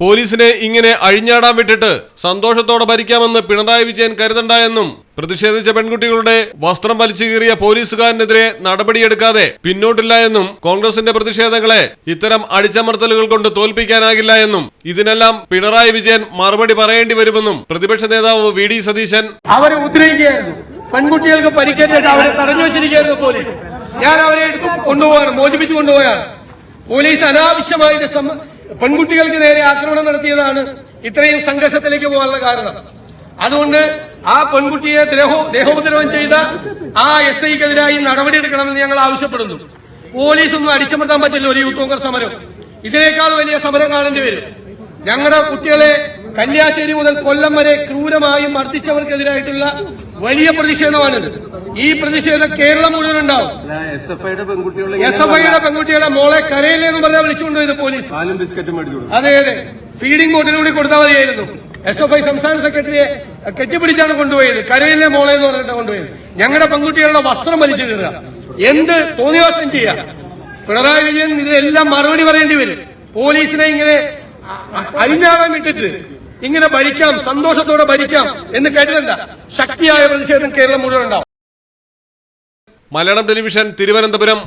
പോലീസിനെ ഇങ്ങനെ അഴിഞ്ഞാടാൻ വിട്ടിട്ട് സന്തോഷത്തോടെ ഭരിക്കാമെന്ന് പിണറായി വിജയൻ കരുതണ്ട എന്നും പ്രതിഷേധിച്ച പെൺകുട്ടികളുടെ വസ്ത്രം വലിച്ചു കീറിയ പോലീസുകാരനെതിരെ നടപടിയെടുക്കാതെ പിന്നോട്ടില്ല എന്നും കോൺഗ്രസിന്റെ പ്രതിഷേധങ്ങളെ ഇത്തരം അടിച്ചമർത്തലുകൾ കൊണ്ട് തോൽപ്പിക്കാനാകില്ല എന്നും ഇതിനെല്ലാം പിണറായി വിജയൻ മറുപടി പറയേണ്ടി വരുമെന്നും പ്രതിപക്ഷ നേതാവ് വി ഡി സതീശൻ അവരെ പെൺകുട്ടികൾക്ക് അവരെ തടഞ്ഞു വെച്ചിരിക്കുകയായിരുന്നു പോലീസ്. ഞാൻ അവരെ എടുത്ത് മോചിപ്പിച്ചു കൊണ്ടുപോയാണ് പോലീസ് അനാവശ്യമായിട്ട് പെൺകുട്ടികൾക്ക് നേരെ ആക്രമണം നടത്തിയതാണ് ഇത്രയും സംഘർഷത്തിലേക്ക് പോകാനുള്ള കാരണം. അതുകൊണ്ട് ആ പെൺകുട്ടിയെ ദേഹോ ദേഹോപദ്രവം ചെയ്ത ആ എസ് ഐക്കെതിരായി നടപടിയെടുക്കണമെന്ന് ഞങ്ങൾ ആവശ്യപ്പെടുന്നു. പോലീസ് ഒന്നും അടിച്ചമർത്താൻ പറ്റില്ല ഒരു യൂത്ത് കോൺഗ്രസ് സമരം. ഇതിനേക്കാൾ വലിയ സമരം കാണേണ്ടി വരും. ഞങ്ങളുടെ കുട്ടികളെ കല്യാശ്ശേരി മുതൽ കൊല്ലം വരെ ക്രൂരമായി മർദ്ദിച്ചവർക്കെതിരായിട്ടുള്ള വലിയ പ്രതിഷേധമാണിത്. ഈ പ്രതിഷേധം കേരളം മുഴുവൻ ഉണ്ടാവും. എസ് എഫ് ഐയുടെ പെൺകുട്ടികളെ മോളെ കരയില്ലെന്ന് പറഞ്ഞാൽ വിളിച്ചുകൊണ്ടുപോയത് പോലീസ്. അതെ അതെ. ഫീഡിംഗ് ബോട്ടിലൂടെ കൊടുത്താൽ മതിയായിരുന്നു. എസ് എഫ് ഐ സംസ്ഥാന സെക്രട്ടറിയെ കെട്ടിപ്പിടിച്ചാണ് കൊണ്ടുപോയത്. കരയിലെ മോളെ എന്ന് പറഞ്ഞിട്ട് കൊണ്ടുപോയത്. ഞങ്ങളുടെ പെൺകുട്ടികളുടെ വസ്ത്രം വലിച്ചു കീറുക. എന്ത് തോന്നിവാസം ചെയ്യാം? പിണറായി വിജയൻ ഇതെല്ലാം മറുപടി പറയേണ്ടി വരും. പോലീസിനെ ഇങ്ങനെ അഴിഞ്ഞാളം ഇട്ടിട്ട് വിട്ടിട്ട് ഇങ്ങനെ ഭരിക്കാം സന്തോഷത്തോടെ ഭരിക്കാം എന്ന് കരുതണ്ട ശക്തിയായ പ്രതിഷേധം കേരളം മുഴുവൻ ഉണ്ടാവും. മലയാളം ടെലിവിഷൻ തിരുവനന്തപുരം